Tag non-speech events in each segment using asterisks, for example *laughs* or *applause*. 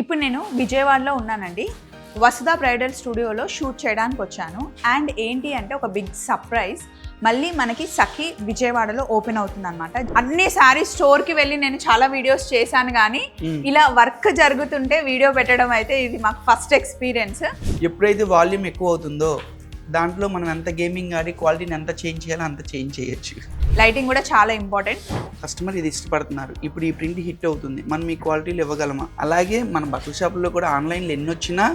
ఇప్పుడు నేను విజయవాడలో ఉన్నానండి. వసుధ బ్రైడల్ స్టూడియోలో షూట్ చేయడానికి వచ్చాను. అండ్ ఏంటి అంటే ఒక బిగ్ సర్ప్రైజ్. మళ్ళీ మనకి సఖి విజయవాడలో ఓపెన్ అవుతుంది అనమాట అన్ని శారీ స్టోర్కి వెళ్ళి నేను చాలా వీడియోస్ చేశాను కానీ ఇలా వర్క్ జరుగుతుంటే వీడియో పెట్టడం అయితే ఇది మాకు ఫస్ట్ ఎక్స్పీరియన్స్. ఎప్పుడైతే వాల్యూమ్ ఎక్కువ అవుతుందో దాంట్లో మనం ఎంత గేమింగ్ ఆడి క్వాలిటీని ఎంత చేంజ్ చేయాలో అంత చేంజ్ చేయొచ్చు. లైటింగ్ కూడా చాలా ఇంపార్టెంట్ కస్టమర్ ఇది ఇష్టపడుతున్నారు. ఇప్పుడు ఈ ప్రింట్ హిట్ అవుతుంది. మనం ఈ క్వాలిటీలు ఇవ్వగలమా? అలాగే మన బట్టల షాపుల్లో కూడా ఆన్లైన్లో ఎన్ని వచ్చినా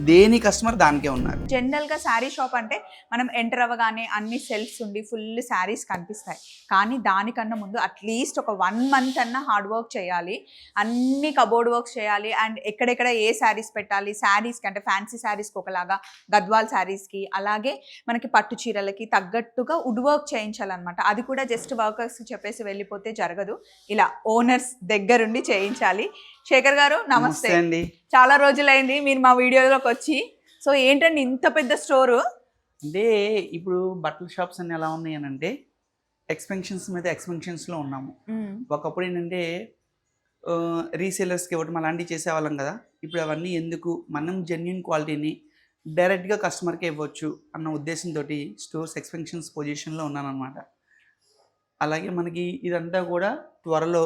దేని కస్టమర్ దానికే ఉన్నారు. జనరల్గా శారీ షాప్ అంటే మనం ఎంటర్ అవ్వగానే అన్ని సెల్ఫ్స్ ఉండి ఫుల్ శారీస్ కనిపిస్తాయి. కానీ దానికన్నా ముందు అట్లీస్ట్ ఒక వన్ మంత్ అన్న హార్డ్ వర్క్ చేయాలి. అన్ని కబోర్డ్ వర్క్స్ చేయాలి. అండ్ ఎక్కడెక్కడ ఏ శారీస్ పెట్టాలి? శారీస్కి అంటే ఫ్యాన్సీ శారీస్కి ఒకలాగా గద్వాల్ శారీస్కి అలాగే మనకి పట్టు చీరలకి తగ్గట్టుగా వుడ్ వర్క్ చేయించాలన్నమాట. అది కూడా జస్ట్ వర్కర్స్ చెప్పేసి వెళ్ళిపోతే జరగదు. ఇలా ఓనర్స్ దగ్గరుండి చేయించాలి. శేఖర్ గారు నమస్తే అండి. చాలా రోజులైంది మీరు మా వీడియోలోకి వచ్చి. సో ఏంటండి ఇంత పెద్ద స్టోరు? అంటే ఇప్పుడు బట్టల షాప్స్ అన్ని ఎలా ఉన్నాయి అని అంటే ఎక్స్పెన్షన్స్ మీద ఎక్స్పెన్షన్స్లో ఉన్నాము. ఒకప్పుడు ఏంటంటే రీసేలర్స్కి ఇవ్వడం అలాంటివి చేసేవాళ్ళం కదా. ఇప్పుడు అవన్నీ ఎందుకు? మనం జెన్యున్ క్వాలిటీని డైరెక్ట్గా కస్టమర్కి ఇవ్వచ్చు అన్న ఉద్దేశంతో స్టోర్స్ ఎక్స్పెన్షన్స్ పొజిషన్లో ఉన్నానన్నమాట. అలాగే మనకి ఇదంతా కూడా త్వరలో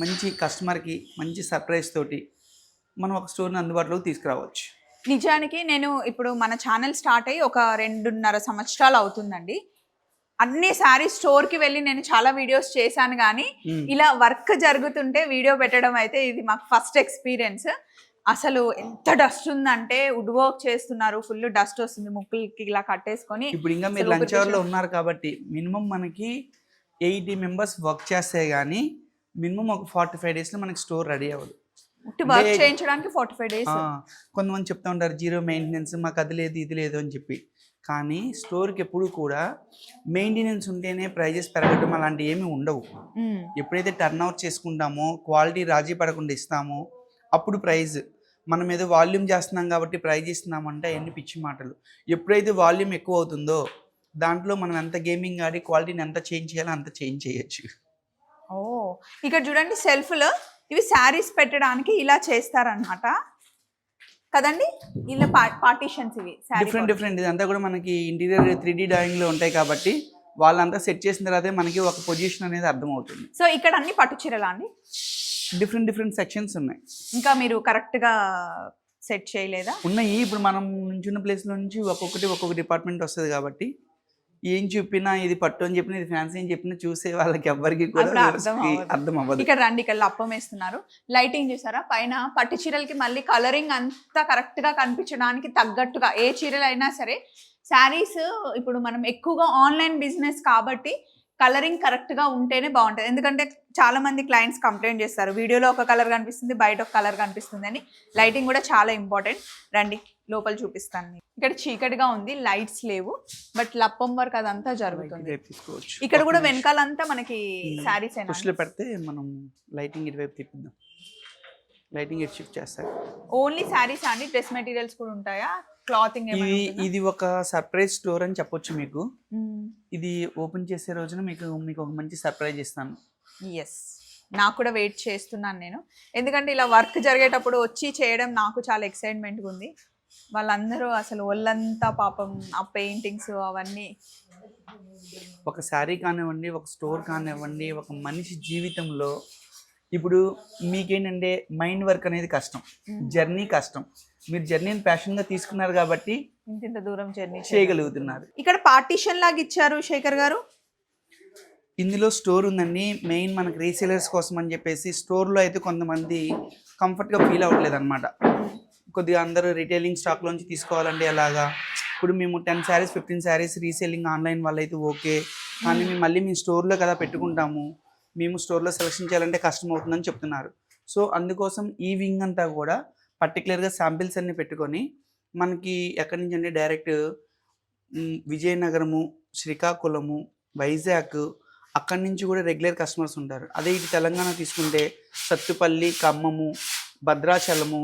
మంచి కస్టమర్కి మంచి సర్ప్రైజ్ తోటి మనం ఒక స్టోర్ని అందుబాటులోకి తీసుకురావచ్చు. నిజానికి నేను ఇప్పుడు మన ఛానల్ స్టార్ట్ అయ్యి ఒక రెండున్నర సంవత్సరాలు అవుతుందండి. అన్ని శారీ స్టోర్కి వెళ్ళి నేను చాలా వీడియోస్ చేశాను కానీ. ఇలా వర్క్ జరుగుతుంటే వీడియో పెట్టడం అయితే ఇది మాకు ఫస్ట్ ఎక్స్పీరియన్స్ అసలు ఎంత డస్ట్ ఉందంటే వుడ్ వర్క్ చేస్తున్నారు ఫుల్ డస్ట్ వస్తుంది ముక్కులకి ఇలా కట్టేసుకొని. ఇప్పుడు ఇంకా మీరు లంచ్ అవర్లో ఉన్నారు కాబట్టి మినిమం మనకి ఎయిటీ మెంబర్స్ వర్క్ చేస్తే కానీ మినిమం ఒక ఫార్టీ ఫైవ్ డేస్లో మనకి స్టోర్ రెడీ అవ్వదు. వర్క్ అంటే- చేయించడానికి ఫార్టీ ఫైవ్ డేస్ కొంతమంది చెప్తా ఉంటారు జీరో మెయింటెనెన్స్ మాకు అది లేదు ఇది లేదు అని చెప్పి. కానీ స్టోర్కి ఎప్పుడు కూడా మెయింటెనెన్స్ ఉంటేనే ప్రైజెస్ పెరగడం అలాంటివి ఏమీ ఉండవు. ఎప్పుడైతే టర్న్ అవుట్ చేసుకుంటామో క్వాలిటీ రాజీ పడకుండా ఇస్తామో అప్పుడు ప్రైజ్ మనం ఏదో వాల్యూమ్ చేస్తున్నాం కాబట్టి ప్రైజ్ ఇస్తున్నామంటే అవన్నీ పిచ్చి మాటలు. ఎప్పుడైతే వాల్యూమ్ ఎక్కువ అవుతుందో దాంట్లో మనం ఎంత గేమింగ్ ఆడి క్వాలిటీని ఎంత చేంజ్ చేయాలో అంత చేంజ్ చేయొచ్చు. ఓ ఇక్కడ చూడండి సెల్ఫ్లో ఇవి శారీస్ పెట్టడానికి ఇలా చేస్తారనమాట కదండి? ఇలా పార్టీషన్స్ ఇవి డిఫరెంట్ డిఫరెంట్. ఇదంతా కూడా మనకి ఇంటీరియర్ త్రీ డీ డ్రాయింగ్లో ఉంటాయి కాబట్టి వాళ్ళంతా సెట్ చేసిన తర్వాతే మనకి ఒక పొజిషన్ అనేది అర్థమవుతుంది. సో ఇక్కడ అన్ని పట్టు చీరలా అండి? డిఫరెంట్ డిఫరెంట్ సెక్షన్స్ ఉన్నాయి. ఇంకా మీరు కరెక్ట్గా సెట్ చేయలేదా? ఉన్నాయి. ఇప్పుడు మనం నుంచున్న ప్లేస్లో నుంచి ఒక్కొక్కటి ఒక్కొక్క డిపార్ట్మెంట్ వస్తుంది కాబట్టి ఏం చెప్పినా ఇది పట్టు అని చెప్పినా ఇది ఫ్యాన్సీ అని చెప్పినా చూసే వాళ్ళకి ఎవ్వరికి కూడా అర్థం అవ్వదు. ఇక్కడ రండి ఇక్కడ అప్పం వేస్తున్నారు. లైటింగ్ చూసారా? పైన పట్టు చీరలకి మళ్ళీ కలరింగ్ అంతా కరెక్ట్గా కనిపించడానికి తగ్గట్టుగా ఏ చీరలు అయినా సరే శారీస్ ఇప్పుడు మనం ఎక్కువగా ఆన్లైన్ బిజినెస్ కాబట్టి కలరింగ్ కరెక్ట్గా ఉంటేనే బాగుంటుంది. ఎందుకంటే చాలా మంది క్లయింట్స్ కంప్లైంట్ చేస్తారు. వీడియోలో ఒక కలర్ కనిపిస్తుంది బయట ఒక కలర్ కనిపిస్తుంది అని. లైటింగ్ కూడా చాలా ఇంపార్టెంట్ రండి. లోపల చూపిస్తాను. ఇక్కడ చీకటిగా ఉంది లైట్స్ లేవు బట్ లప్పం వర్క్ అదంతా జరుగుతుంది. తీసుకోవచ్చు. ఇక్కడ కూడా వెనకాలంతా మనకి శారీస్ పుష్లో పెడితే మనం లైటింగ్ ఇటువైపు తిప్పిద్దాం లైటింగ్ ఇటు షిఫ్ట్ చేస్తారు ఓన్లీ శారీస్ అండి డ్రెస్ మెటీరియల్స్ కూడా ఉంటాయా? క్లాతింగ్ ఇది ఇది ఒక సర్ప్రైజ్ స్టోర్ అని చెప్పొచ్చు మీకు. ఇది ఓపెన్ చేసే రోజున మీకు మీకు ఒక మంచి సర్ప్రైజ్ ఇస్తాను. ఎస్ నాకు కూడా వెయిట్ చేస్తున్నాను నేను. ఎందుకంటే ఇలా వర్క్ జరిగేటప్పుడు వచ్చి చేయడం నాకు చాలా ఎక్సైట్మెంట్గా ఉంది. వాళ్ళందరూ అసలు ఒళ్ళంతా పాపం ఆ పెయింటింగ్స్ అవన్నీ. ఒక శారీ కానివ్వండి ఒక స్టోర్ కానివ్వండి ఒక మనిషి జీవితంలో ఇప్పుడు మీకేంటంటే మైండ్ వర్క్ అనేది కష్టం జర్నీ కష్టం. మీరు జర్నీని ప్యాషన్గా తీసుకున్నారు కాబట్టి ఇంత దూరం జర్నీ చేయగలుగుతున్నారు. ఇక్కడ పార్టీషన్ లాగా ఇచ్చారు శేఖర్ గారు. ఇందులో స్టోర్ ఉందండి. మెయిన్ మనకి రీసేలర్స్ కోసం అని చెప్పేసి స్టోర్లో అయితే కొంతమంది కంఫర్ట్గా ఫీల్ అవ్వట్లేదు అనమాట కొద్దిగా అందరూ రిటైలింగ్ స్టాక్లోంచి తీసుకోవాలండి అలాగా. ఇప్పుడు మేము ten saris fifteen saris reselling online వల్ల అయితే ఓకే. కానీ మేము మళ్ళీ మేము స్టోర్లో కదా పెట్టుకుంటాము. మేము స్టోర్లో సెలెక్షన్ చేయాలంటే కష్టం అవుతుందని చెప్తున్నారు. సో అందుకోసం ఈ వింగ్ అంతా కూడా పర్టికులర్గా శాంపిల్స్ అన్ని పెట్టుకొని మనకి ఎక్కడి నుంచి అంటే డైరెక్ట్ విజయనగరము శ్రీకాకుళము వైజాగ్ అక్కడి నుంచి కూడా రెగ్యులర్ కస్టమర్స్ ఉంటారు. అదే ఇటు తెలంగాణ తీసుకుంటే సత్తుపల్లి ఖమ్మము భద్రాచలము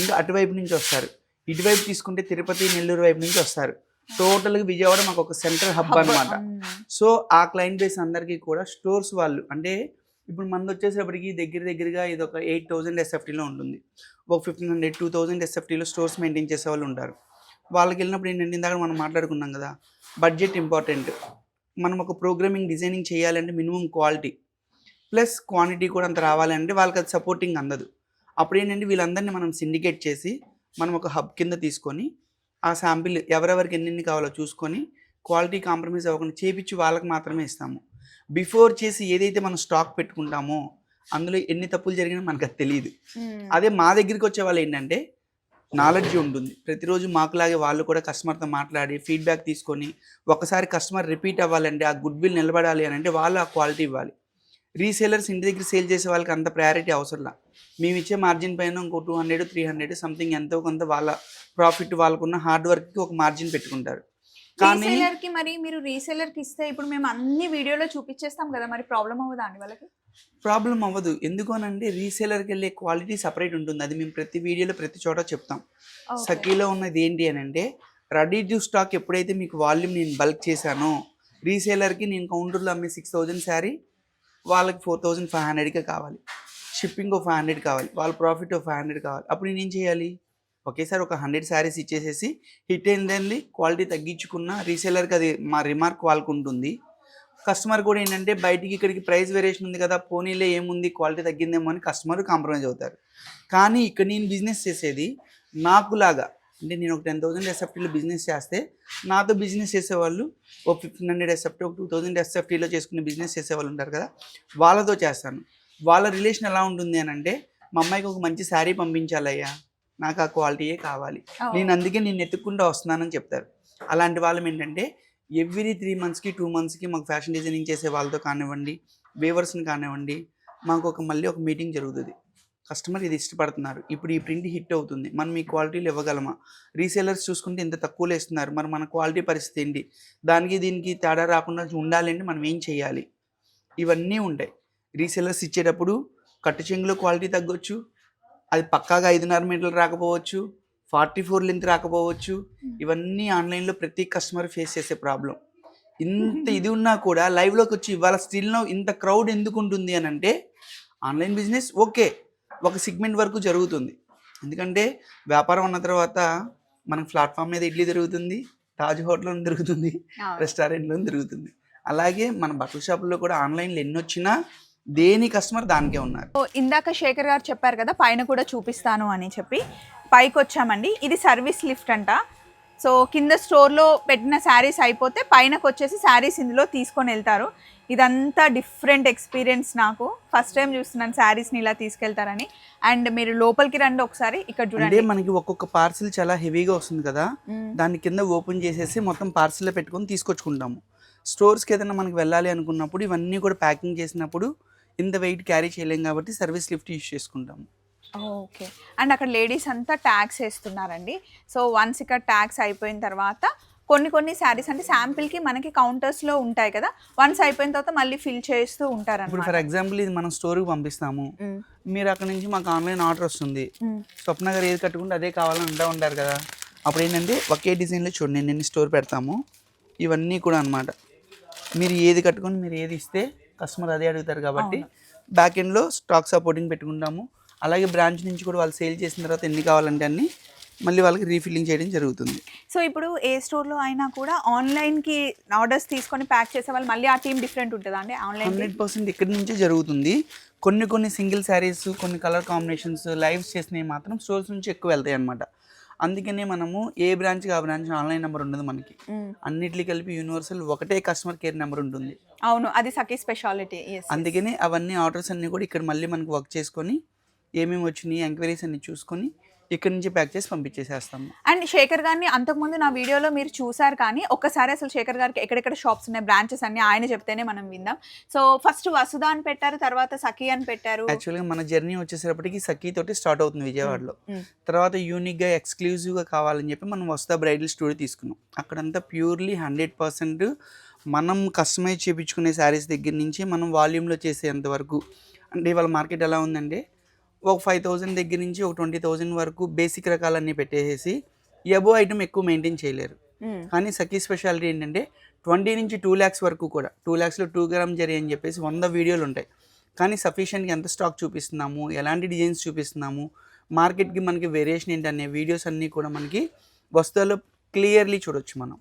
ఇంకా అటువైపు నుంచి వస్తారు. ఇటువైపు తీసుకుంటే తిరుపతి నెల్లూరు వైపు నుంచి వస్తారు. టోటల్గా విజయవాడ మాకు ఒక సెంట్రల్ హబ్ అన్నమాట. సో ఆ క్లయింట్ బేస్ అందరికీ కూడా స్టోర్స్ వాళ్ళు అంటే ఇప్పుడు మనది వచ్చేసేపటికి దగ్గర దగ్గరగా ఇది ఒక ఎయిట్ థౌజండ్ ఎస్ఎఫ్టీలో ఉంటుంది. ఒక ఫిఫ్టీన్ హండ్రెడ్ టూ థౌజండ్ ఎస్ఎఫ్టీలో స్టోర్స్ మెయింటైన్ చేసే వాళ్ళు ఉంటారు. వాళ్ళకి వెళ్ళినప్పుడు ఏంటంటే ఇందాక మనం మాట్లాడుకున్నాం కదా బడ్జెట్ ఇంపార్టెంట్. మనం ఒక ప్రోగ్రామింగ్ డిజైనింగ్ చేయాలంటే మినిమం క్వాలిటీ. ప్లస్ క్వాంటిటీ కూడా అంత రావాలంటే వాళ్ళకి అది సపోర్టింగ్ అందదు. అప్పుడు ఏంటంటే వీళ్ళందరినీ మనం సిండికేట్ చేసి మనం ఒక హబ్ కింద తీసుకొని ఆ శాంపిల్ ఎవరెవరికి ఎన్నెన్ని కావాలో చూసుకొని క్వాలిటీ కాంప్రమైజ్ అవ్వకుండా చేపించి వాళ్ళకి మాత్రమే ఇస్తాము. బిఫోర్ చేసి ఏదైతే మనం స్టాక్ పెట్టుకుంటామో అందులో ఎన్ని తప్పులు జరిగినా మనకు అది తెలియదు. అదే మా దగ్గరికి వచ్చే వాళ్ళు ఏంటంటే నాలెడ్జ్ ఉంటుంది. ప్రతిరోజు మాకులాగే వాళ్ళు కూడా కస్టమర్తో మాట్లాడి ఫీడ్బ్యాక్ తీసుకొని ఒకసారి కస్టమర్ రిపీట్ అవ్వాలంటే ఆ గుడ్ విల్ నిలబడాలి అని అంటే వాళ్ళు ఆ క్వాలిటీ ఇవ్వాలి. రీసేలర్స్ ఇంటి దగ్గర సేల్ చేసే వాళ్ళకి అంత ప్రయారిటీ అవసరంలా. మేము ఇచ్చే మార్జిన్ పైన ఇంకో two hundred three hundred something ఎంతో కొంత వాళ్ళ ప్రాఫిట్ వాళ్ళకున్న హార్డ్ వర్క్కి ఒక మార్జిన్ పెట్టుకుంటారు. కానీ కి మరి మీరు రీసేలర్కి ఇస్తే ఇప్పుడు మేము అన్ని వీడియోలో చూపించేస్తాం కదా మరి ప్రాబ్లం అవ్వదా అండి వాళ్ళకి? ప్రాబ్లం అవ్వదు. ఎందుకు అని అంటే రీసేలర్కి వెళ్ళే క్వాలిటీ సపరేట్ ఉంటుంది. అది మేము ప్రతి వీడియోలో ప్రతి చోట చెప్తాం. సఖీలో ఉన్నది ఏంటి అని అంటే రెడీ టు స్టాక్ ఎప్పుడైతే మీకు వాల్యూమ్ నేను బల్క్ చేశానో రీసేలర్కి నేను కౌంటర్లో అమ్మే సిక్స్ థౌజండ్ శారీ వాళ్ళకి ఫోర్ థౌజండ్ ఫైవ్ హండ్రెడ్కే కావాలి. షిప్పింగ్ ఒక ఫైవ్ హండ్రెడ్ కావాలి వాళ్ళ ప్రాఫిట్ ఒక ఫైవ్ హండ్రెడ్ కావాలి. అప్పుడు నేను చేయాలి? ఒకేసారి ఒక హండ్రెడ్ శారీస్ ఇచ్చేసేసి హిట్ అయిందండి క్వాలిటీ తగ్గించుకున్న రీసేలర్కి అది మా రిమార్క్ వాళ్ళకు ఉంటుంది కస్టమర్ కూడా ఏంటంటే బయటికి ఇక్కడికి ప్రైస్ వేరియేషన్ ఉంది కదా పోనీలే ఏముంది క్వాలిటీ తగ్గిందేమో అని కస్టమర్ కాంప్రమైజ్ అవుతారు. కానీ ఇక్కడ నేను బిజినెస్ చేసేది నాకులాగా అంటే నేను ఒక టెన్ థౌసండ్ ఎస్ఎఫ్టీలో బిజినెస్ చేస్తే నాతో బిజినెస్ చేసేవాళ్ళు ఒక ఫిఫ్టీన్ హండ్రెడ్ ఎస్ఎఫ్టీ ఒక టూ థౌసండ్ ఎస్ఎఫ్టీలో చేసుకునే బిజినెస్ చేసేవాళ్ళు ఉంటారు కదా వాళ్ళతో చేస్తాను. వాళ్ళ రిలేషన్ ఎలా ఉంటుంది అని అంటే మా అమ్మాయికి ఒక మంచి శారీ పంపించాలయ్యా. నాకు ఆ క్వాలిటీయే కావాలి. నేను అందుకే నేను ఎత్తుక్కుంటూ వస్తున్నానని చెప్తారు. అలాంటి వాళ్ళం ఏంటంటే ఎవ్రీ త్రీ మంత్స్కి టూ మంత్స్కి మాకు ఫ్యాషన్ డిజైనింగ్ చేసే వాళ్ళతో కానివ్వండి వేవర్స్ని కానివ్వండి మాకు ఒక మళ్ళీ ఒక మీటింగ్ జరుగుతుంది. కస్టమర్ ఇది ఇష్టపడుతున్నారు. ఇప్పుడు ఈ ప్రింట్ హిట్ అవుతుంది. మనం ఈ క్వాలిటీలు ఇవ్వగలమా? రీసేలర్స్ చూసుకుంటే ఇంత తక్కువలో ఇస్తున్నారు మరి మన క్వాలిటీ పరిస్థితి ఏంటి? దానికి దీనికి తేడా రాకుండా ఉండాలంటే మనం ఏం చేయాలి? ఇవన్నీ ఉంటాయి. రీసేలర్స్ ఇచ్చేటప్పుడు కట్టు చెంగులో క్వాలిటీ తగ్గొచ్చు. అది పక్కాగా ఐదున్నర మీటర్లు రాకపోవచ్చు. ఫార్టీ ఫోర్ లెంత్ రాకపోవచ్చు ఇవన్నీ ఆన్లైన్లో ప్రతి కస్టమర్ ఫేస్ చేసే ప్రాబ్లం ఇంత ఇది ఉన్నా కూడా లైవ్లోకి వచ్చి ఇవాళ స్టిల్లో ఇంత క్రౌడ్ ఎందుకు ఉంటుంది అని అంటే ఆన్లైన్ బిజినెస్ ఓకే ఒక సిగ్మెంట్ వరకు జరుగుతుంది. ఎందుకంటే వ్యాపారం ఉన్న తర్వాత మనకు ప్లాట్ఫామ్ మీద ఇడ్లీ దొరుకుతుంది తాజ్ హోటల్లో దొరుకుతుంది. రెస్టారెంట్లో దొరుకుతుంది. అలాగే మన బట్టల షాపుల్లో కూడా ఆన్లైన్లో ఎన్ని వచ్చినా దేని కస్టమర్ దానికే ఉన్నారు. సో ఇందాక శేఖర్ గారు చెప్పారు కదా పైన కూడా చూపిస్తాను అని చెప్పి. పైకి వచ్చామండి ఇది సర్వీస్ లిఫ్ట్ అంట. సో కింద స్టోర్లో పెట్టిన శారీస్ అయిపోతే పైనకి వచ్చేసి శారీస్ ఇందులో తీసుకొని వెళ్తారు. ఇదంతా డిఫరెంట్ ఎక్స్పీరియన్స్ నాకు. ఫస్ట్ టైం చూస్తున్నాను శారీస్ని ఇలా తీసుకెళ్తారని. అండ్ మీరు లోపలికి రండి ఒకసారి ఇక్కడ చూడండి. మనకి ఒక్కొక్క పార్సిల్ చాలా హెవీగా వస్తుంది కదా. దాని కింద ఓపెన్ చేసేసి మొత్తం పార్సిల్లో పెట్టుకొని తీసుకొచ్చుకుంటాము. స్టోర్స్కి ఏదైనా మనకి వెళ్ళాలి అనుకున్నప్పుడు ఇవన్నీ కూడా ప్యాకింగ్ చేసినప్పుడు ఇంత వెయిట్ క్యారీ చేయలేం కాబట్టి సర్వీస్ లిఫ్ట్ యూస్ చేసుకుంటాము. ఓకే. అండ్ అక్కడ లేడీస్ అంతా ట్యాక్స్ వేస్తున్నారండి. సో వన్స్ ఇక్కడ ట్యాక్స్ అయిపోయిన తర్వాత కొన్ని కొన్ని శారీస్ అంటే శాంపిల్కి మనకి కౌంటర్స్లో ఉంటాయి కదా వన్స్ అయిపోయిన తర్వాత మళ్ళీ ఫిల్ చేస్తూ ఇప్పుడు ఉంటారన్నమాట ఫర్ ఎగ్జాంపుల్ ఇది మనం స్టోర్కి పంపిస్తాము. మీరు అక్కడ నుంచి మాకు ఆన్లైన్ ఆర్డర్ వస్తుంది. స్వప్న గారు ఏది కట్టుకుంటే అదే కావాలని అంటూ ఉంటారు కదా. అప్పుడు ఏంటంటే ఒకే డిజైన్లో చూడండి నేను స్టోర్ పెడతాము ఇవన్నీ కూడా అన్నమాట. మీరు ఏది కట్టుకొని మీరు ఏది ఇస్తే కస్టమర్ అదే అడుగుతారు కాబట్టి బ్యాక్ ఎండ్లో స్టాక్ సపోర్టింగ్ పెట్టుకుంటాము. అలాగే బ్రాంచ్ నుంచి కూడా వాళ్ళు సేల్ చేసిన తర్వాత ఎన్ని కావాలంటే అన్ని మళ్ళీ వాళ్ళకి రీఫిల్లింగ్ చేయడం జరుగుతుంది. సో ఇప్పుడు ఏ స్టోర్లో అయినా కూడా ఆన్లైన్కి ఆర్డర్స్ తీసుకొని ప్యాక్ చేసే వాళ్ళు మళ్ళీ ఆ టీమ్ డిఫరెంట్ ఉంటుందా అండి? ఆన్లైన్ హండ్రెడ్ పర్సెంట్ ఇక్కడి నుంచే జరుగుతుంది. కొన్ని కొన్ని సింగిల్ శారీస్ కొన్ని కలర్ కాంబినేషన్స్ లైవ్స్ చేసినవి మాత్రం స్టోర్స్ నుంచి ఎక్కువ వెళ్తాయి అనమాట అందుకనే మనము ఏ బ్రాంచ్కి ఆ బ్రాంచ్ ఆన్లైన్ నెంబర్ ఉండదు మనకి. అన్నిటికీ కలిపి యూనివర్సల్ ఒకటే కస్టమర్ కేర్ నెంబర్ ఉంటుంది. అవును అది సఖీ స్పెషాలిటీ. అందుకని అవన్నీ ఆర్డర్స్ అన్నీ కూడా ఇక్కడ మళ్ళీ మనకు వర్క్ చేసుకొని ఏమేమి వచ్చినాయి ఎంక్వైరీస్ అన్ని చూసుకొని ఇక్కడ నుంచి ప్యాక్ చేసి పంపించేసేస్తాము. అండ్ శేఖర్ గారిని అంతకుముందు నా వీడియోలో మీరు చూసారు కానీ ఒక్కసారి అసలు శేఖర్ గారికి ఎక్కడెక్కడ షాప్స్ ఉన్నాయి బ్రాంచెస్ అన్ని ఆయన చెప్తేనే మనం విందాం. సో ఫస్ట్ వసుధ అని పెట్టారు తర్వాత సఖీ అని పెట్టారు. యాక్చువల్గా మన జర్నీ వచ్చేసేటప్పటికి సఖీ తోటి స్టార్ట్ అవుతుంది విజయవాడలో. మ్మ్. తర్వాత యూనిక్గా ఎక్స్క్లూజివ్గా కావాలని చెప్పి మనం వస్తా బ్రైడల్ స్టూడియో తీసుకున్నాం. అక్కడంతా ప్యూర్లీ హండ్రెడ్ పర్సెంట్ మనం కస్టమైజ్ చేయించుకునే శారీస్ దగ్గర నుంచి మనం వాల్యూమ్లో చేసేంత వరకు. అంటే ఇవాళ మార్కెట్ ఎలా ఉందంటే ఒక ఫైవ్ థౌజండ్ దగ్గర నుంచి ఒక ట్వంటీ థౌజండ్ వరకు బేసిక్ రకాలన్నీ పెట్టేసి ఎబో ఐటమ్ ఎక్కువ మెయింటైన్ చేయలేరు. మ్మ్. కానీ సఖీ స్పెషాలిటీ ఏంటంటే ట్వంటీ నుంచి టూ ల్యాక్స్ వరకు కూడా టూ ల్యాక్స్లో టూ గ్రామ్ జరి అని చెప్పేసి వంద వీడియోలు ఉంటాయి. కానీ సఫిషియెంట్గా ఎంత స్టాక్ చూపిస్తున్నాము ఎలాంటి డిజైన్స్ చూపిస్తున్నాము మార్కెట్కి మనకి వేరియేషన్ ఏంటనే వీడియోస్ అన్నీ కూడా మనకి వస్తువులో క్లియర్లీ చూడొచ్చు మనం.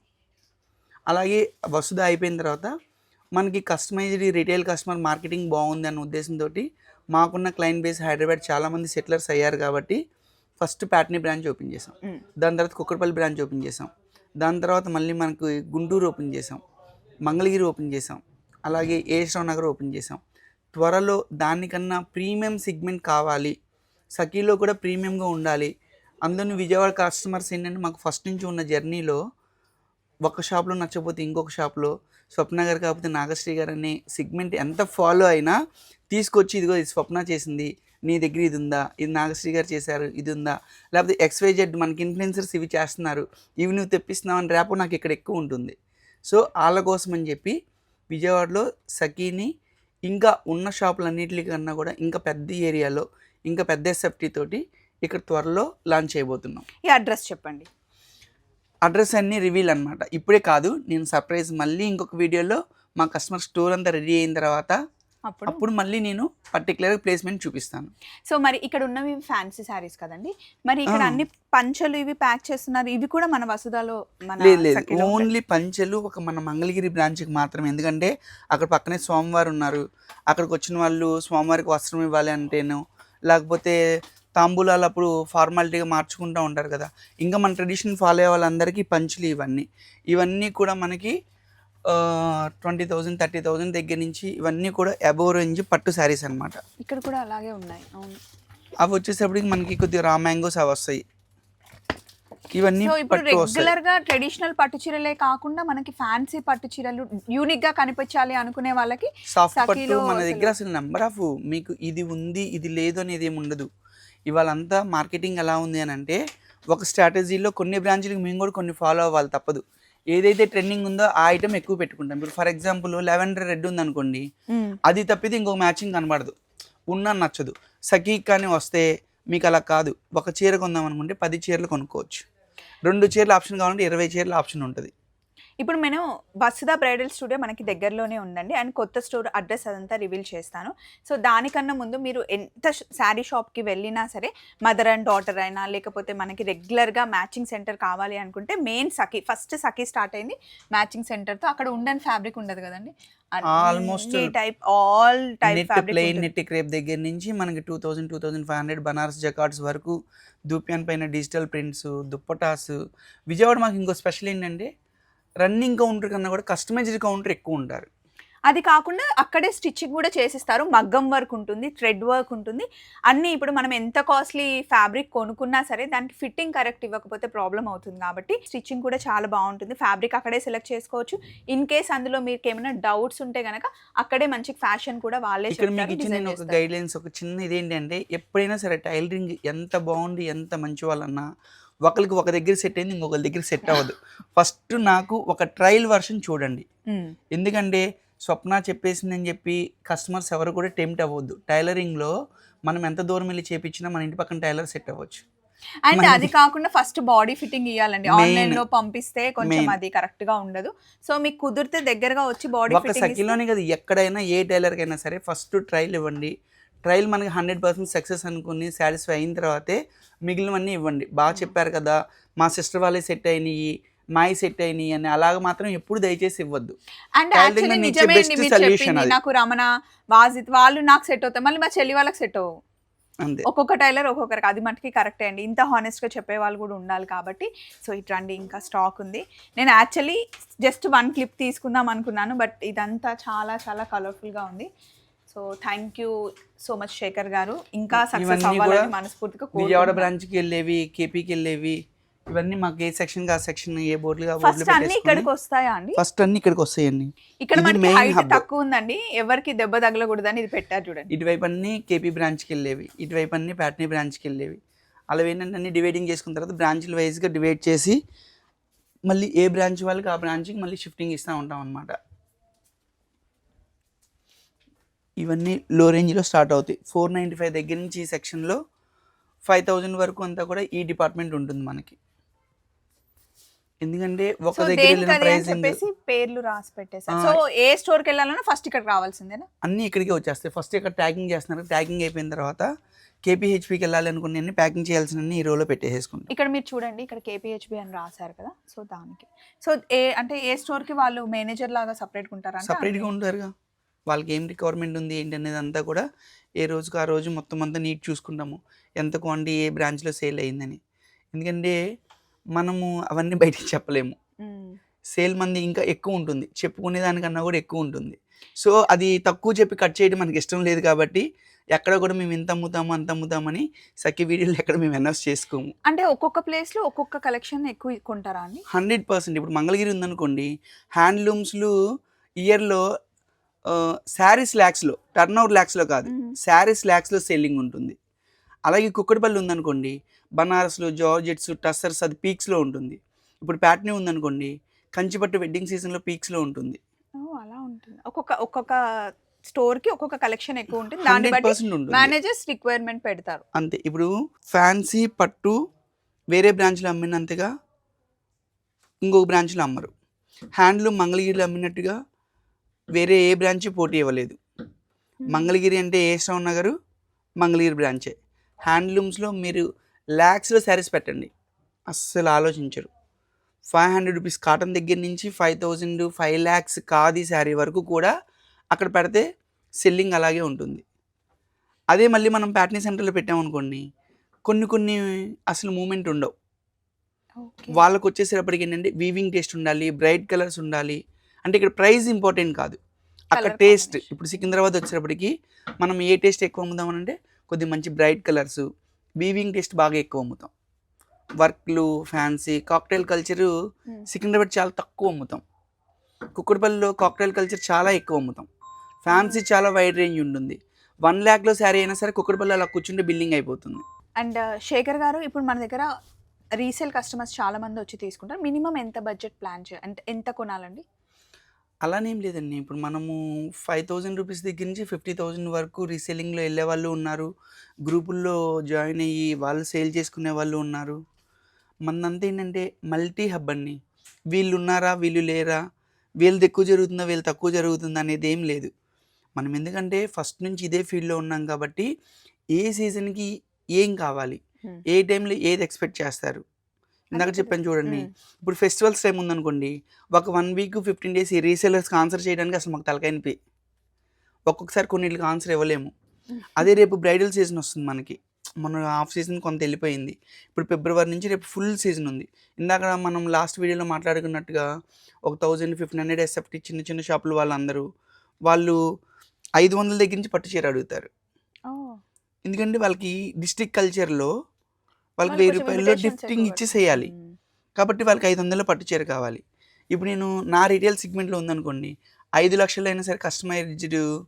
అలాగే వస్తువు అయిపోయిన తర్వాత మనకి కస్టమైజ్డ్ రిటైల్ కస్టమర్ మార్కెటింగ్ బాగుంది అన్న ఉద్దేశంతో మాకున్న క్లయింట్ బేస్ హైదరాబాద్ చాలామంది సెటిలర్స్ అయ్యారు కాబట్టి ఫస్ట్ ప్యాట్నీ బ్రాంచ్ ఓపెన్ చేసాం. దాని తర్వాత కుక్కడపల్లి బ్రాంచ్ ఓపెన్ చేసాం దాని తర్వాత మళ్ళీ మనకు గుంటూరు ఓపెన్ చేసాం మంగళగిరి ఓపెన్ చేసాం అలాగే ఏశ్రావు నగర్ ఓపెన్ చేసాం త్వరలో దానికన్నా ప్రీమియం సిగ్మెంట్ కావాలి. సఖీలో కూడా ప్రీమియంగా ఉండాలి. అందులో విజయవాడ కస్టమర్స్ ఏంటంటే మాకు ఫస్ట్ నుంచి ఉన్న జర్నీలో ఒక షాప్లో నచ్చకపోతే ఇంకొక షాప్లో. స్వప్న గారు కాకపోతే నాగశ్రీ గారు అనే సిగ్మెంట్ ఎంత ఫాలో అయినా తీసుకొచ్చి ఇదిగో ఇది స్వప్న చేసింది నీ దగ్గర ఇది ఉందా? ఇది నాగశ్రీ గారు చేశారు ఇది ఉందా? లేకపోతే ఎక్స్వైజెడ్ మనకి ఇన్ఫ్లుయెన్సర్స్ ఇవి చేస్తున్నారు ఇవి నువ్వు తెప్పిస్తున్నావు అని రేపు నాకు ఇక్కడ ఎక్కువ ఉంటుంది. సో వాళ్ళ కోసం అని చెప్పి విజయవాడలో సఖీని ఇంకా ఉన్న షాపులన్నిటికన్నా కూడా ఇంకా పెద్ద ఏరియాలో ఇంకా పెద్ద ఎస్ఎఫ్టీ తోటి ఇక్కడ త్వరలో లాంచ్ చేయబోతున్నాం. ఈ అడ్రస్ చెప్పండి. అడ్రస్ అన్నీ రివీల్ అనమాట ఇప్పుడే కాదు నేను సర్ప్రైజ్ మళ్ళీ ఇంకొక వీడియోలో మా కస్టమర్ స్టోర్ అంతా రెడీ అయిన తర్వాత అప్పుడు? అప్పుడు మళ్ళీ నేను పర్టికులర్ ప్లేస్మెంట్ చూపిస్తాను. సో మరి ఇక్కడ ఉన్నవి ఫ్యాన్సీ శారీస్ కదండి? మరి ఇక్కడ. అన్ని పంచలు ఇవి ప్యాక్ చేస్తున్నారు. ఇవి కూడా మన వసుదాలో లేదు లేదు. ఓన్లీ పంచెలు ఒక మన మంగళగిరి బ్రాంచ్కి మాత్రమే. ఎందుకంటే అక్కడ పక్కనే స్వామివారు ఉన్నారు. అక్కడికి వచ్చిన వాళ్ళు స్వామివారికి వస్త్రం ఇవ్వాలి అంటేను లేకపోతే తాంబూలాలు అప్పుడు ఫార్మాలిటీగా మార్చుకుంటూ ఉంటారు కదా. ఇంకా మన ట్రెడిషన్ ఫాలో అయ్యే వాళ్ళందరికీ పంచులు ఇవన్నీ. ఇవన్నీ కూడా మనకి ట్వంటీ థౌజండ్ థర్టీ థౌజండ్ దగ్గర నుంచి ఇవన్నీ కూడా అబోవ్ రేంజ్ పట్టు శారీస్ అన్నమాట. ఇక్కడ కూడా అలాగే ఉన్నాయి. అవును. అవి వచ్చేసప్పటికి మనకి కొద్దిగా రా మ్యాంగోస్ అవి వస్తాయి. ఇవన్నీ ఇప్పుడు రెగ్యులర్గా ట్రెడిషనల్ పట్టు చీరలే కాకుండా మనకి ఫ్యాన్సీ పట్టు చీరలు యూనిక్గా కనిపించాలి అనుకునే వాళ్ళకి సాఫ్ట్ పట్టు మన దగ్గర అసలు నెంబర్ ఆఫ్ మీకు ఇది ఉంది ఇది లేదు అనేది ఏమి ఉండదు. ఇవాళంతా మార్కెటింగ్ ఎలా ఉంది అని అంటే ఒక స్ట్రాటజీలో కొన్ని బ్రాంచ్లకు మేము కూడా కొన్ని ఫాలో అవ్వాలి తప్పదు. ఏదైతే ట్రెండింగ్ ఉందో ఆ ఐటమ్ ఎక్కువ పెట్టుకుంటాం. ఇప్పుడు ఫర్ ఎగ్జాంపుల్ లెవెండర్ రెడ్ ఉంది అనుకోండి. అది తప్పితే ఇంకొక మ్యాచింగ్ కనబడదు. ఉన్న నచ్చదు. సఖీ కానీ వస్తే మీకు అలా కాదు. ఒక చీర కొందాం అనుకుంటే పది చీరలు కొనుక్కోవచ్చు. రెండు చీరల ఆప్షన్ కావాలంటే ఇరవై చీరల ఆప్షన్ ఉంటుంది. ఇప్పుడు నేను వసుదా బ్రైడల్ స్టూడియో మనకి దగ్గరలోనే ఉందండి. అండ్ కొత్త స్టోర్ అడ్రస్ అదంతా రివీల్ చేస్తాను. సో దానికన్నా ముందు మీరు ఎంత శారీ షాప్కి వెళ్ళినా సరే మదర్ అండ్ డాటర్ అయినా లేకపోతే మనకి రెగ్యులర్గా మ్యాచింగ్ సెంటర్ కావాలి అనుకుంటే main Sakhi first Sakhi start అయింది మ్యాచింగ్ సెంటర్తో. అక్కడ ఉండని ఫ్యాబ్రిక్ ఉండదు కదండి. Almost type all type plain net crepe దగ్గర నుంచి మనకి two thousand two thousand five hundred Banaras jacquards వరకు దూప్యాన్ పైన డిజిటల్ ప్రింట్స్ దుప్పటాస్. విజయవాడ మాకు ఇంకో స్పెషల్ ఏంటంటే రన్నింగ్ కౌంటర్ కన్నా కూడా కస్టమైజ్డ్ కౌంటర్ ఎక్కువ ఉంటారు. అది కాకుండా అక్కడే స్టిచ్చింగ్ కూడా చేసిస్తారు. మగ్గం వర్క్ ఉంటుంది థ్రెడ్ వర్క్ ఉంటుంది. అన్నీ ఇప్పుడు మనం ఎంత కాస్ట్లీ ఫ్యాబ్రిక్ కొనుక్కున్నా సరే దానికి ఫిట్టింగ్ కరెక్ట్ ఇవ్వకపోతే ప్రాబ్లం అవుతుంది కాబట్టి స్టిచ్చింగ్ కూడా చాలా బాగుంటుంది. ఫ్యాబ్రిక్ అక్కడే సెలెక్ట్ చేసుకోవచ్చు. ఇన్ కేస్ అందులో మీకు ఏమైనా డౌట్స్ ఉంటే గనక అక్కడే మంచి ఫ్యాషన్ కూడా వాళ్ళే నేను ఒక. గైడ్ లైన్స్ ఒక చిన్న ఇదేంటంటే ఎప్పుడైనా సరే టైలరింగ్ ఎంత బాగుండి ఎంత మంచి వాళ్ళన్నా ఒకరికి ఒక దగ్గర సెట్ అయింది ఇంకొకరి దగ్గర సెట్ అవ్వదు. ఫస్ట్ నాకు ఒక ట్రయల్ వర్షన్ చూడండి. ఎందుకంటే స్వప్న చెప్పేసిందని చెప్పి కస్టమర్స్ ఎవరు కూడా టెంప్ట్ అవ్వద్దు. టైలరింగ్లో మనం ఎంత దూరం వెళ్ళి చేపించినా మన ఇంటి పక్కన టైలర్ సెట్ అవ్వచ్చు. అండ్ అది కాకుండా ఫస్ట్ బాడీ ఫిట్టింగ్ ఇవ్వాలండి. ఆన్లైన్లో పంపిస్తే కొంచెం. అది కరెక్ట్గా ఉండదు. సో మీకు కుదిరితే దగ్గరగా వచ్చి బాడీ ఫిట్టింగ్ కదా ఎక్కడైనా ఏ టైలర్కైనా సరే ఫస్ట్ ట్రయల్ ఇవ్వండి. ట్రయల్ మనకి హండ్రెడ్ పర్సెంట్ సక్సెస్ అనుకుని సాటిస్ఫై అయిన తర్వాతే మిగిలినవన్నీ ఇవ్వండి. బాగా చెప్పారు కదా మా సిస్టర్ వాళ్ళే సెట్ అయినాయి మాయి సెట్ అయినాయి అని అలాగ మాత్రం ఎప్పుడు దయచేసి ఇవ్వద్దు. అండ్ యాక్చువల్లీ నిజమే మీరు చెప్పింది. నాకు రమణ వాజిత్ వాళ్ళు నాకు సెట్ అవుతాయి మళ్ళీ మా చెల్లి వాళ్ళకి సెట్ అవ్వవు. ఒక్కొక్క టైలర్ ఒక్కొక్కరికి అది మట్టుకి కరెక్టే అండి. ఇంత హానెస్ట్గా చెప్పే వాళ్ళు కూడా ఉండాలి కాబట్టి. సో ఇట్లాంటి ఇంకా స్టాక్ ఉంది. నేను యాక్చువల్లీ జస్ట్ వన్ క్లిప్ తీసుకుందాం అనుకున్నాను బట్ ఇదంతా చాలా చాలా కలర్ఫుల్గా ఉంది. So thank you so much Shekhar గారు. ఇంకా సక్సెస్ అవ్వాలని మనస్ఫూర్తిగా విజయవాడ. బ్రాంచ్కి వెళ్ళేవి కేపీకి వెళ్ళేవి ఇవన్నీ మాకు ఏ సెక్షన్ ఆ సెక్షన్ ఏ బోర్డులు ఆ ఫస్ట్ అన్ని ఇక్కడికి వస్తాయా అండి? ఫస్ట్ అన్ని ఇక్కడికి వస్తాయండి. ఇక్కడ మనకి హైట్. తక్కువ ఉందండి. ఎవరికి దెబ్బ తగలకూడదని ఇది పెట్టారు చూడండి. ఇటువైపు అన్ని కేపీ బ్రాంచ్కి వెళ్ళేవి. ఇటువైపు అన్ని ప్యాట్నీ బ్రాంచ్కి వెళ్ళేవి. అలా ఏంటంటే అన్ని డివైడింగ్ చేసుకున్న తర్వాత బ్రాంచ్ల వైజ్గా డివైడ్ చేసి మళ్ళీ ఏ బ్రాంచ్ వాళ్ళకి ఆ బ్రాంచ్కి మళ్ళీ షిఫ్టింగ్ ఇస్తూ ఉంటాం అనమాట ఇవన్నీ లో రేంజ్లో స్టార్ట్ అవుతాయి. ఫోర్ నైంటీ ఫైవ్ దగ్గర నుంచి ఈ సెక్షన్లో ఫైవ్ థౌజండ్ వరకు అంతా కూడా ఈ డిపార్ట్మెంట్ ఉంటుంది మనకి. ఎందుకంటే ఒక దగ్గర చెప్పేసి పేర్లు రాసి పెట్టేసారు. సో ఏ స్టోర్కి వెళ్ళాలన్నా ఫస్ట్ ఇక్కడ రావాల్సిందేనా? అన్నీ ఇక్కడికే వచ్చేస్తాయి. ఫస్ట్ ఇక్కడ ట్యాగింగ్ చేస్తున్నారు. ట్యాగింగ్ అయిపోయిన తర్వాత కేపీహెచ్పికి వెళ్ళాలి అనుకున్న ప్యాకింగ్ చేయాల్సిన ఈ రోలో పెట్టేసుకుంటాం ఇక్కడ మీరు చూడండి ఇక్కడ కేపీహెచ్బి అని రాశారు కదా. సో దానికి. సో ఏ అంటే ఏ స్టోర్కి వాళ్ళు మేనేజర్ లాగా సపరేట్ ఉంటారా సపరేట్గా ఉంటారుగా. వాళ్ళకి ఏం రిక్వైర్మెంట్ ఉంది ఏంటి అనేది అంతా కూడా ఏ రోజుకి ఆ రోజు మొత్తం అంతా నీట్ చూసుకుంటాము. ఎంత క్వాంటిటీ ఏ బ్రాంచ్లో సేల్ అయిందని. ఎందుకంటే మనము అవన్నీ *laughs* బయటికి చెప్పలేము. సేల్ మంది ఇంకా ఎక్కువ ఉంటుంది. చెప్పుకునే దానికన్నా కూడా ఎక్కువ ఉంటుంది. సో అది తక్కువ చెప్పి కట్ చేయడం మనకి ఇష్టం లేదు కాబట్టి ఎక్కడ కూడా మేము ఇంత అమ్ముతాము అంత అమ్ముతామని సఖి వీడియోలు ఎక్కడ మేము అనౌన్స్ చేసుకోము. అంటే ఒక్కొక్క ప్లేస్లో ఒక్కొక్క కలెక్షన్ ఎక్కువ కొంటారా అండి? హండ్రెడ్ పర్సెంట్ ఇప్పుడు మంగళగిరి ఉందనుకోండి హ్యాండ్లూమ్స్లు ఇయర్లో శారీస్ ల్యాక్స్లో టర్న్ ఓవర్ ల్యాక్స్లో కాదు. శారీస్ ల్యాక్స్లో సెల్లింగ్ ఉంటుంది. అలాగే కుక్కటిపల్లి ఉందనుకోండి బనారస్లు జార్జెట్స్ టస్సర్స్ అది పీక్స్లో ఉంటుంది. ఇప్పుడు ప్యాట్నీ ఉందనుకోండి కంచిపట్టు వెడ్డింగ్ సీజన్లో పీక్స్లో ఉంటుంది. అలా ఉంటుంది. ఒక్కొక్క ఒక్కొక్క స్టోర్కి ఒక్కొక్క కలెక్షన్ ఎక్కువ ఉంటుంది. దాన్ని బట్టి మేనేజర్స్ రిక్వైర్మెంట్ పెడతారు. అంతే. ఇప్పుడు ఫ్యాన్సీ పట్టు వేరే బ్రాంచ్లో అమ్మినంతగా ఇంకొక బ్రాంచ్లో అమ్మరు. హ్యాండ్లూమ్ మంగళగిరిలో అమ్మినట్టుగా వేరే ఏ బ్రాంచ్ పోటీ ఇవ్వలేదు. మంగళగిరి అంటే ఏ శ్రవణ్ నగరు? మంగళగిరి బ్రాంచే హ్యాండ్లూమ్స్లో మీరు ల్యాక్స్లో శారీస్ పెట్టండి. అస్సలు ఆలోచించరు. ఫైవ్ హండ్రెడ్ రూపీస్ కాటన్ దగ్గర నుంచి five thousand five lakhs khadi sari వరకు కూడా అక్కడ పెడితే సెల్లింగ్ అలాగే ఉంటుంది. అదే మళ్ళీ మనం ప్యాటర్నీ సెంటర్లో పెట్టామనుకోండి కొన్ని కొన్ని అసలు మూమెంట్ ఉండవు. వాళ్ళకు వచ్చేసేటప్పటికి ఏంటంటే వీవింగ్ టేస్ట్ ఉండాలి బ్రైట్ కలర్స్ ఉండాలి అంటే ఇక్కడ ప్రైస్ ఇంపార్టెంట్ కాదు. అక్కడ టేస్ట్. ఇప్పుడు సికింద్రాబాద్ వచ్చేటప్పటికి మనం ఏ టేస్ట్ ఎక్కువ అమ్ముదామనంటే కొద్ది మంచి బ్రైట్ కలర్స్ వీవింగ్ టేస్ట్ బాగా ఎక్కువ అమ్ముతాం. వర్క్లు fancy cocktail culture Hmm. Secunderabad చాలా తక్కువ అమ్ముతాం. కుక్కడపల్లిలో కాక్టైల్ కల్చర్ చాలా ఎక్కువ అమ్ముతాం. ఫ్యాన్సీ చాలా వైడ్ రేంజ్ ఉంటుంది. వన్ ల్యాక్లో శారీ అయినా సరే కుక్కడపల్లి అలా కూర్చుంటే బిల్లింగ్ అయిపోతుంది. అండ్ శేఖర్ గారు ఇప్పుడు మన దగ్గర రీసేల్ కస్టమర్స్ చాలా మంది వచ్చి తీసుకుంటారు. మినిమం ఎంత బడ్జెట్ ప్లాన్ చే అంటే ఎంత కొనాలండి? అలానేం లేదండి. ఇప్పుడు మనము ఫైవ్ థౌజండ్ రూపీస్ దగ్గర నుంచి ఫిఫ్టీ థౌజండ్ వరకు రీసేలింగ్లో వెళ్ళే వాళ్ళు ఉన్నారు. గ్రూపుల్లో జాయిన్ అయ్యి వాళ్ళు సేల్ చేసుకునే వాళ్ళు ఉన్నారు. మనంతా ఏంటంటే మల్టీ హబ్ అండి. వీళ్ళు ఉన్నారా వీళ్ళు లేరా వీళ్ళది ఎక్కువ జరుగుతుందా వీళ్ళు తక్కువ జరుగుతుందా అనేది ఏం లేదు. మనం ఎందుకంటే ఫస్ట్ నుంచి ఇదే ఫీల్డ్లో ఉన్నాం కాబట్టి ఏ సీజన్కి ఏం కావాలి. ఏ టైంలో ఏది ఎక్స్పెక్ట్ చేస్తారు. ఇందాక చెప్పాను చూడండి. ఇప్పుడు ఫెస్టివల్స్ టైం ఉందనుకోండి ఒక వన్ వీక్ ఫిఫ్టీన్ డేస్ ఈ రీసెలర్స్కి ఆన్సర్ చేయడానికి అసలు మాకు తలకాయనిపి ఒక్కొక్కసారి కొన్నిటికి ఆన్సర్ ఇవ్వలేము. *laughs* అదే రేపు బ్రైడల్ సీజన్ వస్తుంది మనకి. మన హాఫ్ సీజన్ కొంత వెళ్ళిపోయింది. ఇప్పుడు ఫిబ్రవరి నుంచి రేపు ఫుల్ సీజన్ ఉంది. ఇందాక మనం లాస్ట్ వీడియోలో మాట్లాడుకున్నట్టుగా ఒక థౌజండ్ ఫిఫ్టీన్ హండ్రెడ్ ఎస్ఎఫ్టీ చిన్న చిన్న షాపులు వాళ్ళందరూ వాళ్ళు ఐదు వందల దగ్గర నుంచి పట్టు చీర అడుగుతారు. ఎందుకంటే వాళ్ళకి డిస్ట్రిక్ట్ కల్చర్లో వాళ్ళకి వాళ్ళు వెయ్యి రూపాయల్లో గిఫ్టింగ్ ఇచ్చేసేయాలి. మ్మ్. కాబట్టి వాళ్ళకి ఐదు వందల పట్టు చీర కావాలి. ఇప్పుడు నేను నా రీటైల్ సెగ్మెంట్లో ఉందనుకోండి ఐదు లక్షలు అయినా సరే కస్టమైజ్డ్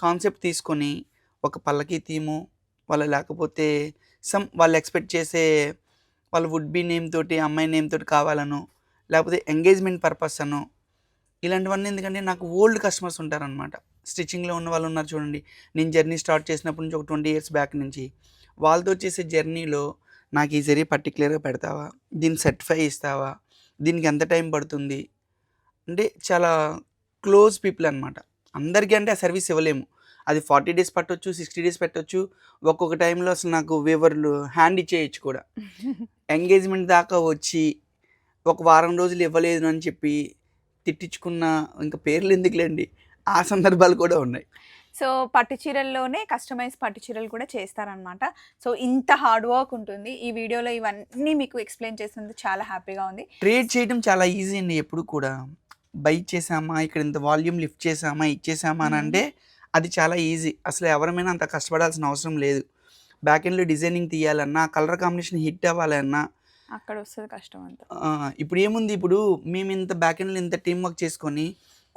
కాన్సెప్ట్ తీసుకొని ఒక పల్లకి థీము వాళ్ళ లేకపోతే సమ్ వాళ్ళు ఎక్స్పెక్ట్ చేసే వాళ్ళ వుడ్ బి నేమ్ తోటి అమ్మాయి నేమ్ తోటి కావాలను లేకపోతే ఎంగేజ్మెంట్ పర్పస్ అను ఇలాంటివన్నీ ఎందుకంటే నాకు ఓల్డ్ కస్టమర్స్ ఉంటారనమాట స్టిచ్చింగ్లో ఉన్న వాళ్ళు ఉన్నారు చూడండి. నేను జర్నీ స్టార్ట్ చేసినప్పటి నుంచి ఒక ట్వంటీ ఇయర్స్ బ్యాక్ నుంచి. వాళ్ళతో చేసే జర్నీలో నాకు ఈ జరీ పర్టికులర్గా పెడతావా? దీన్ని సర్టిఫై ఇస్తావా దీనికి ఎంత టైం పడుతుంది? అంటే చాలా క్లోజ్ పీపుల్ అనమాట అందరికీ అంటే ఆ సర్వీస్ ఇవ్వలేము. అది ఫార్టీ డేస్ పట్టొచ్చు సిక్స్టీ డేస్ పెట్టొచ్చు. ఒక్కొక్క టైంలో అసలు నాకు వేవర్లు హ్యాండ్ ఇచ్చేయచ్చు కూడా. *laughs* ఎంగేజ్మెంట్ దాకా వచ్చి ఒక వారం రోజులు ఇవ్వలేదు అని చెప్పి తిట్టించుకున్న ఇంకా పేర్లు ఎందుకులేండి? ఆ సందర్భాలు కూడా ఉన్నాయి. సో పట్టు చీరల్లోనే కస్టమైజ్ పట్టు చీరలు కూడా చేస్తారనమాట సో ఇంత హార్డ్ వర్క్ ఉంటుంది. ఈ వీడియోలో ఇవన్నీ మీకు ఎక్స్ప్లెయిన్ చేసినందుకు చాలా హ్యాపీగా ఉంది. ట్రేడ్ చేయడం చాలా ఈజీ అండి ఎప్పుడు కూడా. బై చేసామా ఇక్కడ ఇంత వాల్యూమ్ లిఫ్ట్ చేసామా ఇచ్చేసామా అని. అంటే అది చాలా ఈజీ. అసలు ఎవరమైనా అంత కష్టపడాల్సిన అవసరం లేదు. బ్యాక్ ఎండ్లో డిజైనింగ్ తీయాలన్నా కలర్ కాంబినేషన్ హిట్ అవ్వాలన్నా అక్కడ వస్తుంది కష్టం అంతా. ఇప్పుడు ఏముంది? ఇప్పుడు మేము ఇంత బ్యాక్ ఎండ్లో ఇంత టీం వర్క్ చేసుకొని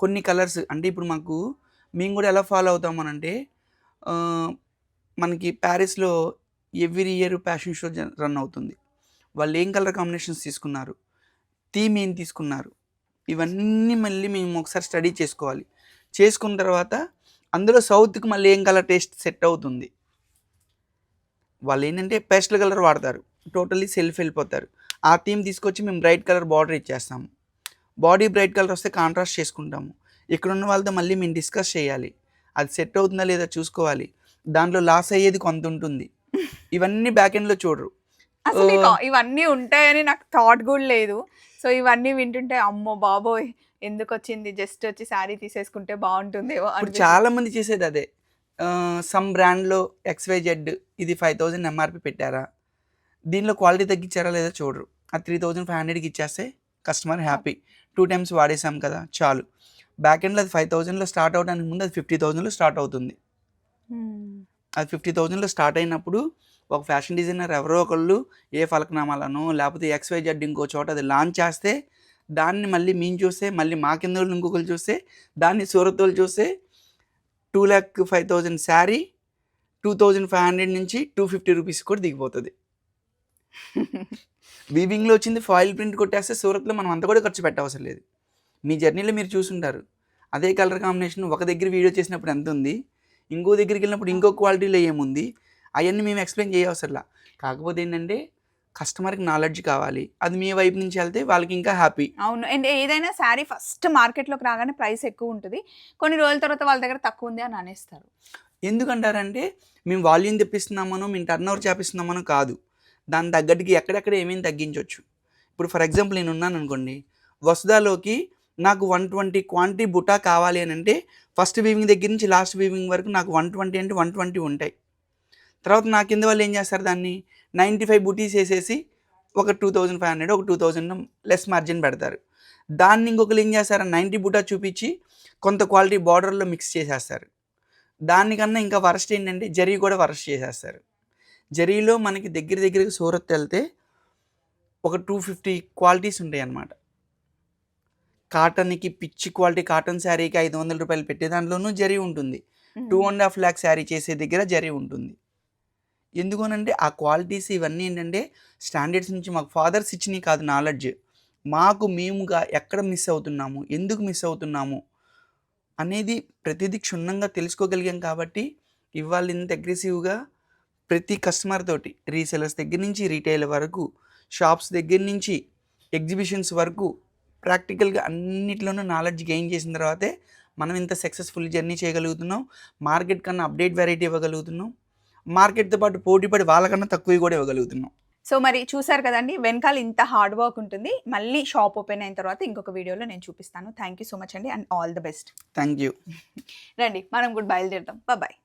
కొన్ని కలర్స్ అంటే ఇప్పుడు మాకు మేము కూడా ఎలా ఫాలో అవుతామనంటే మనకి ప్యారిస్లో every year fashion show run అవుతుంది. వాళ్ళు ఏం కలర్ కాంబినేషన్స్ తీసుకున్నారు? థీమ్ ఏం తీసుకున్నారు? ఇవన్నీ మళ్ళీ మేము ఒకసారి స్టడీ చేసుకోవాలి. చేసుకున్న తర్వాత అందులో సౌత్కి మళ్ళీ ఏం కలర్ టేస్ట్ సెట్ అవుతుంది? వాళ్ళు ఏంటంటే పేస్టల్ కలర్ వాడతారు. టోటల్లీ సెల్ఫ్ వెళ్ళిపోతారు. ఆ థీమ్ తీసుకొచ్చి మేము బ్రైట్ కలర్ బార్డర్ ఇచ్చేస్తాము. బాడీ బ్రైట్ కలర్ వస్తే కాంట్రాస్ట్ చేసుకుంటాము. ఇక్కడ ఉన్న వాళ్ళతో మళ్ళీ మేము డిస్కస్ చేయాలి. అది సెట్ అవుతుందా లేదా చూసుకోవాలి. దాంట్లో లాస్ అయ్యేది కొంత ఉంటుంది. *laughs* ఇవన్నీ బ్యాక్ ఎండ్లో చూడరు. అసలు ఇవన్నీ ఉంటాయని నాకు థాట్ కూడా లేదు. సో ఇవన్నీ వింటుంటే అమ్మో బాబోయ్! ఎందుకు వచ్చింది? జస్ట్ వచ్చి శారీ తీసేసుకుంటే బాగుంటుందేమో ఇప్పుడు. చాలా మంది చేసేది అదే. సమ్ బ్రాండ్లో ఎక్స్వై జెడ్ ఇది ఫైవ్ థౌజండ్ ఎంఆర్పి పెట్టారా? దీనిలో క్వాలిటీ తగ్గించారా లేదా చూడరు. అది త్రీ థౌజండ్ ఫైవ్ హండ్రెడ్కి ఇచ్చేస్తే కస్టమర్ హ్యాపీ టూ టైమ్స్ వాడేసాం కదా చాలు. బ్యాక్ ఎండ్లో అది ఫైవ్ థౌజండ్లో స్టార్ట్ అవడానికి ముందు అది ఫిఫ్టీ థౌజండ్లో స్టార్ట్ అవుతుంది. అది ఫిఫ్టీ థౌజండ్లో స్టార్ట్ అయినప్పుడు ఒక ఫ్యాషన్ డిజైనర్ ఎవరో ఒకళ్ళు ఏ ఫలక్నామాలను లేకపోతే ఎక్స్వై జెడ్ ఇంకో చోట అది లాంచ్ చేస్తే దాన్ని మళ్ళీ మేము చూస్తే మళ్ళీ మా కింద వాళ్ళు ఇంకొకరు చూస్తే దాన్ని సూరత్ వాళ్ళు చూస్తే two lakh five thousand sari two thousand five hundred నుంచి టూ ఫిఫ్టీ రూపీస్ కూడా దిగిపోతుంది. *laughs* వీవింగ్లో వచ్చింది ఫాయిల్ ప్రింట్ కొట్టేస్తే సూరత్లో మనం అంత కూడా ఖర్చు పెట్టవసరం లేదు. మీ జర్నీలో మీరు చూసుంటారు. అదే కలర్ కాంబినేషన్ ఒక దగ్గర వీడియో చేసినప్పుడు ఎంత ఉంది? ఇంకో దగ్గరికి వెళ్ళినప్పుడు ఇంకో క్వాలిటీలో ఏముంది? అవన్నీ మేము ఎక్స్ప్లెయిన్ చేయవసరంలా. కాకపోతే ఏంటంటే కస్టమర్కి నాలెడ్జ్ కావాలి. అది మీ వైపు నుంచి వెళ్తే వాళ్ళకి ఇంకా హ్యాపీ. అవును. అండ్ ఏదైనా శారీ ఫస్ట్ మార్కెట్లోకి రాగానే ప్రైస్ ఎక్కువ ఉంటుంది. కొన్ని రోజుల తర్వాత వాళ్ళ దగ్గర తక్కువ ఉంది అని అనేస్తారు. ఎందుకంటారంటే మేము వాల్యూమ్ తెప్పిస్తున్నామనో మేము టర్న్ ఓవర్ చేపిస్తున్నామనో కాదు. దాని తగ్గట్టుకి ఎక్కడెక్కడ ఏమేమి తగ్గించవచ్చు ఇప్పుడు ఫర్ ఎగ్జాంపుల్ నేను ఉన్నాను అనుకోండి వసుదాలోకి నాకు వన్ ట్వంటీ క్వాంటిటీ బుటా కావాలి అని అంటే ఫస్ట్ వీవింగ్ దగ్గర నుంచి లాస్ట్ వీవింగ్ వరకు నాకు వన్ ట్వంటీ అంటే వన్ ట్వంటీ ఉంటాయి. తర్వాత నా కింద వాళ్ళు ఏం చేస్తారు దాన్ని? నైంటీ ఫైవ్ బుటీస్ వేసేసి ఒక టూ థౌజండ్ ఫైవ్ హండ్రెడ్ ఒక టూ థౌజండ్ లెస్ మార్జిన్ పెడతారు. దాన్ని ఇంకొకరు ఏం చేస్తారు? నైంటీ బుటా చూపించి కొంత క్వాలిటీ బార్డర్లో మిక్స్ చేసేస్తారు. దానికన్నా ఇంకా వరస్ట్ ఏంటంటే జరీ కూడా వరస్ట్ చేసేస్తారు. జరీలో మనకి దగ్గర దగ్గరికి సూరత్ వెళ్తే ఒక టూ ఫిఫ్టీ క్వాలిటీస్ ఉంటాయి అన్నమాట కాటన్కి పిచ్చి క్వాలిటీ కాటన్ శారీకి ఐదు వందల రూపాయలు పెట్టే దాంట్లోనూ జరీ ఉంటుంది. Two and half lakh sari చేసే దగ్గర జరీ ఉంటుంది. ఎందుకనంటే ఆ క్వాలిటీస్ ఇవన్నీ ఏంటంటే స్టాండర్డ్స్ నుంచి మాకు ఫాదర్స్ ఇచ్చినవి కాదు నాలెడ్జ్. మాకు మేముగా ఎక్కడ మిస్ అవుతున్నాము? ఎందుకు మిస్ అవుతున్నాము? అనేది ప్రతిదీ క్షుణ్ణంగా తెలుసుకోగలిగాం కాబట్టి ఇవాళ ఇంత అగ్రెసివ్గా ప్రతి కస్టమర్ తోటి రీసెలర్స్ దగ్గర నుంచి రీటైల్ వరకు షాప్స్ దగ్గర నుంచి ఎగ్జిబిషన్స్ వరకు ప్రాక్టికల్గా అన్నిట్లోనూ నాలెడ్జ్ గెయిన్ చేసిన తర్వాతే మనం ఇంత సక్సెస్ఫుల్ జర్నీ చేయగలుగుతున్నాం. మార్కెట్ కన్నా అప్డేట్ వెరైటీ ఇవ్వగలుగుతున్నాం. మార్కెట్తో పాటు పోటీపడి వాళ్ళకన్నా తక్కువ కూడా ఇవ్వగలుగుతున్నాం. సో మరి చూసారు కదండి వెనకాల ఇంత హార్డ్ వర్క్ ఉంటుంది. మళ్ళీ షాప్ ఓపెన్ అయిన తర్వాత ఇంకొక వీడియోలో నేను చూపిస్తాను. థ్యాంక్ యూ సో మచ్ అండి and all the best. Thank you రండి మనం కూడా బయలుదేరుదాం. బాయ్